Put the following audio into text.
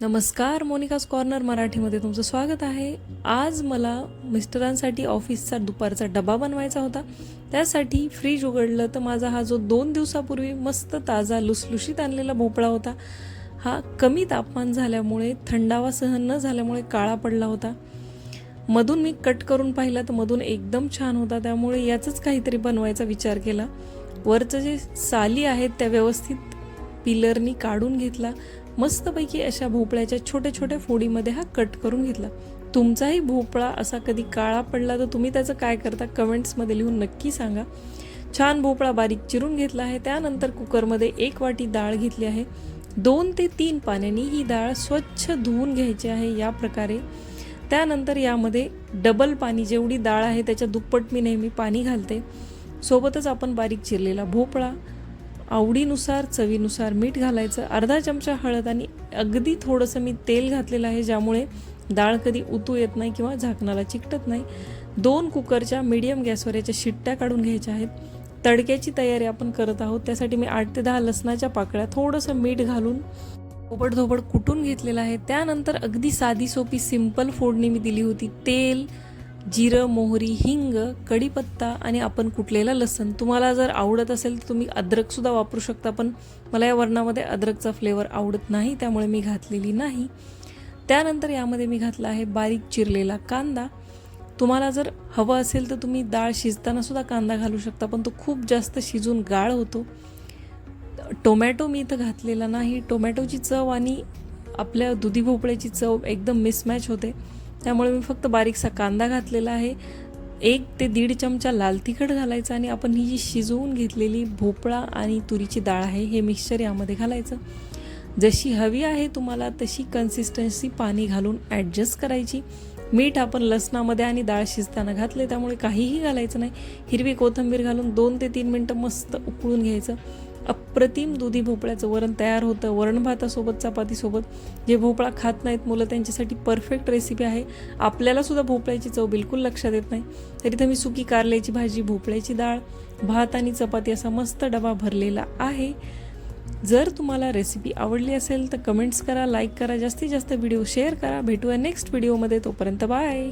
नमस्कार Monika's corner मराठीमध्ये तुमचं स्वागत आहे. आज मला मिस्टरांसाठी ऑफिसचा दुपारचा डबा बनवायचा होता. त्यासाठी फ्रीज उघडलं तर माझा हा जो दोन दिवसापूर्वी मस्त ताजा लुसलुशीत आणलेला भोपळा होता हा कमी तापमान झाल्यामुळे थंडावा सहन न झाल्यामुळे काळा पडला होता. मधून मी कट करून पाहिला तर मधून एकदम छान होता त्यामुळे याचंच काहीतरी बनवायचा विचार केला. वरचं जे साली आहेत त्या व्यवस्थित पिलरनी काढून घेतला. मस्तपैकी अशा भोपळ्याच्या छोट्या छोट्या फोडीमध्ये हा कट करून घेतला. तुमचाही भोपळा असा कधी काळा पडला तर तुम्ही त्याचं काय करता कमेंट्समध्ये लिहून नक्की सांगा. छान भोपळा बारीक चिरून घेतला आहे. त्यानंतर कुकरमध्ये एक वाटी डाळ घेतली आहे. दोन ते तीन पाण्याने ही डाळ स्वच्छ धुवून घ्यायची आहे या प्रकारे. त्यानंतर यामध्ये डबल पाणी जेवढी डाळ आहे त्याच्या दुप्पट मी नेहमी पाणी घालते. सोबतच आपण बारीक चिरलेला भोपळा आवडीनुसार चवीनुसार मीठ घालायचं. अर्धा चमचा हळद आणि अगदी थोडंसं मी तेल घातलेलं आहे ज्यामुळे डाळ कधी उतू येत नाही किंवा झाकणाला चिकटत नाही. दोन कुकरच्या मीडियम गॅसवर याच्या शिट्ट्या काढून घ्यायच्या आहेत. तडक्याची तयारी आपण करत आहोत. त्यासाठी मी आठ ते दहा लसणाच्या पाकळ्या थोडंसं मीठ घालून धोबड धोबड कुटून घेतलेलं आहे. त्यानंतर अगदी साधी सोपी सिंपल फोडणी मी दिली होती. तेल जिरं मोहरी हिंग कढीपत्ता आणि आपण कुटलेला लसण. तुम्हाला जर आवडत असेल तर तुम्ही अद्रकसुद्धा वापरू शकता पण मला या वरणामध्ये अद्रकचा फ्लेवर आवडत नाही त्यामुळे मी घातलेली नाही. त्यानंतर यामध्ये मी घातला आहे बारीक चिरलेला कांदा. तुम्हाला जर हवं असेल तर तुम्ही डाळ शिजतानासुद्धा कांदा घालू शकता पण तो खूप जास्त शिजून गाळ होतो. टोमॅटो मी इथं घातलेला नाही. टोमॅटोची चव आणि आपल्या दुधी भोपळ्याची चव एकदम मिसमॅच होते. त्यामुळे मी फक्त बारीकसा कांदा घातलेला आहे. एक ते दीड चमचा लाल तिखट घालायचं आणि आपण ही जी शिजवून घेतलेली भोपळा आणि तुरीची डाळ आहे हे मिक्सचर यामध्ये घालायचं. जशी हवी आहे तुम्हाला तशी कन्सिस्टन्सी पाणी घालून ॲडजस्ट करायची. मीठ आपण लसणामध्ये आणि डाळ शिजताना घातले त्यामुळे काहीही घालायचं नाही. हिरवी कोथिंबीर घालून दोन ते तीन मिनटं मस्त उकळून घ्यायचं. अप्रतिम दुधी भोपळ्याचं वरण तयार होतं. वरण भातासोबत चपातीसोबत जे भोपळा खात नाहीत मुलं त्यांच्यासाठी परफेक्ट रेसिपी आहे. आपल्यालासुद्धा भोपळ्याची चव बिलकुल लक्षात येत नाही. तरी तर मी सुकी कारल्याची भाजी भोपळ्याची डाळ भात आणि चपाती असा मस्त डबा भरलेला आहे. जर तुम्हाला रेसिपी आवडली असेल तर कमेंट्स करा लाईक करा जास्तीत जास्त व्हिडिओ शेअर करा. भेटूया नेक्स्ट व्हिडिओमध्ये तोपर्यंत बाय